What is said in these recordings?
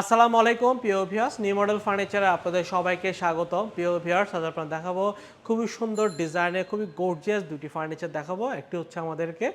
আসসালামু আলাইকুম, প্রিয় ভিউয়ার্স নিউ মডেল ফার্নিচারে আপনাদের সবাইকে স্বাগতম। প্রিয় ভিউয়ার্স আজ আপনার দেখাবো খুবই সুন্দর ডিজাইনের খুবই গর্জিয়াস দুটি ফার্নিচার দেখাবো। একটি হচ্ছে আমাদেরকে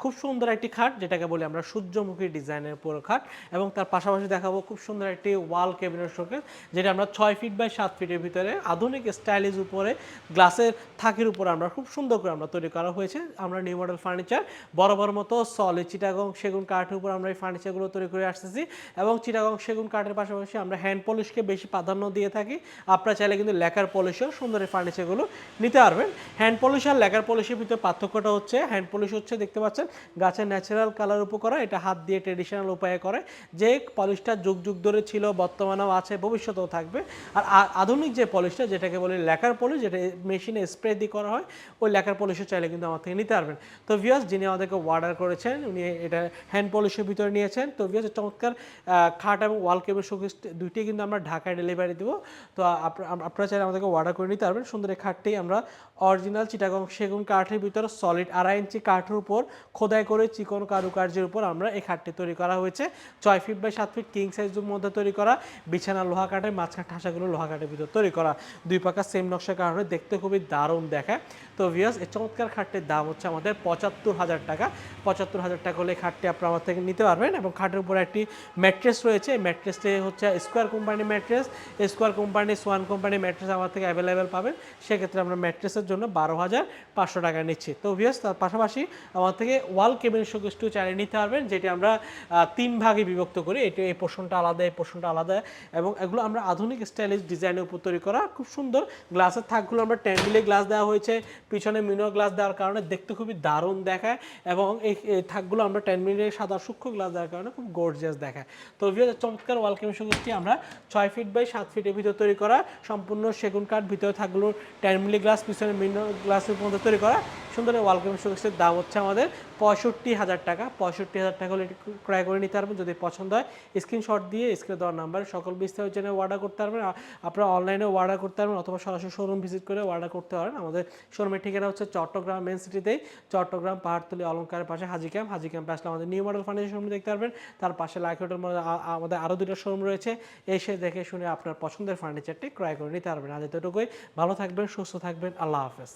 খুব সুন্দর একটি খাট, যেটাকে বলি আমরা সূর্যমুখী ডিজাইনের পুরো খাট, এবং তার পাশাপাশি দেখাবো খুব সুন্দর একটি ওয়াল কেবিনের শোকেস যেটা আমরা ছয় ফিট বাই সাত ফিটের ভিতরে আধুনিক স্টাইলিশ উপরে গ্লাসের থাকির উপর আমরা খুব সুন্দর করে আমরা তৈরি করা হয়েছে। আমরা নিউ মডেল ফার্নিচার বড় মতো সলিড চিটাগং সেগুন কাঠের উপর আমরা এই ফার্নিচারগুলো তৈরি করে আসতেছি, এবং চিটাগং সেগুন কাঠের পাশাপাশি আমরা হ্যান্ড পলিশকে বেশি প্রাধান্য দিয়ে থাকি। আপনারা চাইলে কিন্তু লেকার পলিশও সুন্দর ফার্নিচারগুলো নিতে পারবেন। হ্যান্ড পলিশ আর লেকার পলিশের ভিতরে পার্থক্যটা হচ্ছে হ্যান্ড পলিশ হচ্ছে দেখতে পাচ্ছেন গাছের ন্যাচারাল কালার উপর করা এটা হাত দিয়ে ট্রেডিশনাল উপায়ে করে। যে পলিশটা যুগ যুগ ধরে ছিল বর্তমানেও আছে ভবিষ্যতেও থাকবে। আর আধুনিক যে পলিশটা যেটাকে বলে লেকার পলিশ যেটা মেশিনে স্প্রে দিয়ে করা হয় ওই লেকার পলিশও চাইলে কিন্তু আমার থেকে নিতে পারবেন। তো ভিয়াস যিনি আমাদেরকে অর্ডার করেছেন উনি এটা হ্যান্ড পলিশের ভিতরে নিয়েছেন। তো ভিয়াস চমৎকার আহ, খাট এবং ওয়াল কেবল শোকেস দুইটি কিন্তু আমরা ঢাকায় ডেলিভারি দেবো। তো আপ- আপ- আপনারা চাইলে আমাদেরকে অর্ডার করে নিতে পারবেন। সুন্দর এই খাটটি আমরা অরিজিনাল চিটাগং সেগুন কাঠের ভিতরে সলিড আড়াই ইঞ্চি কাঠের উপর খোদাই করে চিকন কারুকার্যের উপর আমরা এই খাটটি তৈরি করা হয়েছে। ছয় ফিট বাই সাত ফিট কিং সাইজের মধ্যে তৈরি করা। বিছানা লোহা কাঠের, মাঝখান ঠাসাগুলো লোহা কাঠের ভিতরে তৈরি করা। দুই পাকা সেম নকশার কারণে দেখতে খুবই দারুণ দেখায়। তো ভিয়াস এই চমৎকার খাটটির দাম হচ্ছে আমাদের পঁচাত্তর হাজার টাকা। পঁচাত্তর হাজার টাকা হলে খাটটি আপনারা আমার থেকে নিতে পারবেন এবং খাটের উপরে একটি ম্যাট্রেস রয়েছে। এই ম্যাট্রেসটি হচ্ছে Square company mattress Square company Swan company mattress আমার থেকে অ্যাভেলেবেল পাবেন। সেক্ষেত্রে আমরা ম্যাট্রেসের জন্য বারো হাজার পাঁচশো টাকা নিচ্ছি। তো ভিয়াস তার পাশাপাশি আমার থেকে ওয়াল কেবিন শোকেসটিও চালিয়ে নিতে পারবেন, যেটি আমরা তিন ভাগে বিভক্ত করি। এটি এই পোর্শনটা আলাদা, এই পোর্শনটা আলাদা এবং এগুলো আমরা আধুনিক স্টাইলিশ ডিজাইনের উপর তৈরি করা খুব সুন্দর। গ্লাসের থাকগুলো আমরা টেন্ডিলে গ্লাস দেওয়া হয়েছে। পিছনে মিনো গ্লাস দেওয়ার কারণে দেখতে খুবই দারুণ দেখায় এবং এই থাকগুলো আমরা মিনিটের সাদা সূক্ষ্ম গ্লাস দেওয়ার কারণে খুব গর্জিয়াস দেখায়। তো ভিডিও চমৎকার ওয়াল শোকেসটি আমরা ছয় ফিট বাই সাত ফিটের ভিতরে তৈরি করা। সম্পূর্ণ সেগুন কাঠ ভিতরে থাকল টাইমলি গ্লাস পিছনে মিনো গ্লাসের মধ্যে তৈরি করা। সুন্দর ওয়াল কেবিন শোকেসের দাম হচ্ছে আমাদের পঁয়ষট্টি হাজার টাকা। পঁয়ষট্টি হাজার টাকা হলে ক্রয় করে নিতে পারবেন, যদি পছন্দ হয়। স্ক্রিনশট দিয়ে স্ক্রিনে দেওয়ার নাম্বার সকল বিস্তারিত জেনে অর্ডার করতে পারবেন। আপনারা অনলাইনে অর্ডার করতে পারবেন অথবা সরাসরি শোরুম ভিজিট করে অর্ডার করতে পারেন। আমাদের শোরুমের ঠিকানা হচ্ছে চট্টগ্রাম মেন সিটিতেই চট্টগ্রাম, পাহাড়তলি অলঙ্কারের পাশে হাজি ক্যাম্প হাজি ক্যাম্পে আসলে আমাদের নিউ মডেল ফার্নিচার শোরুম দেখতে পারবেন। তার পাশে লাইক হোটেল আমাদের আরও দুটো শোরুম রয়েছে। এসে দেখে শুনে আপনার পছন্দের ফার্নিচারটি ক্রয় করে নিতে পারবেন। আজ এতটুকুই। ভালো থাকবেন, সুস্থ থাকবেন। আল্লাহ হাফেজ।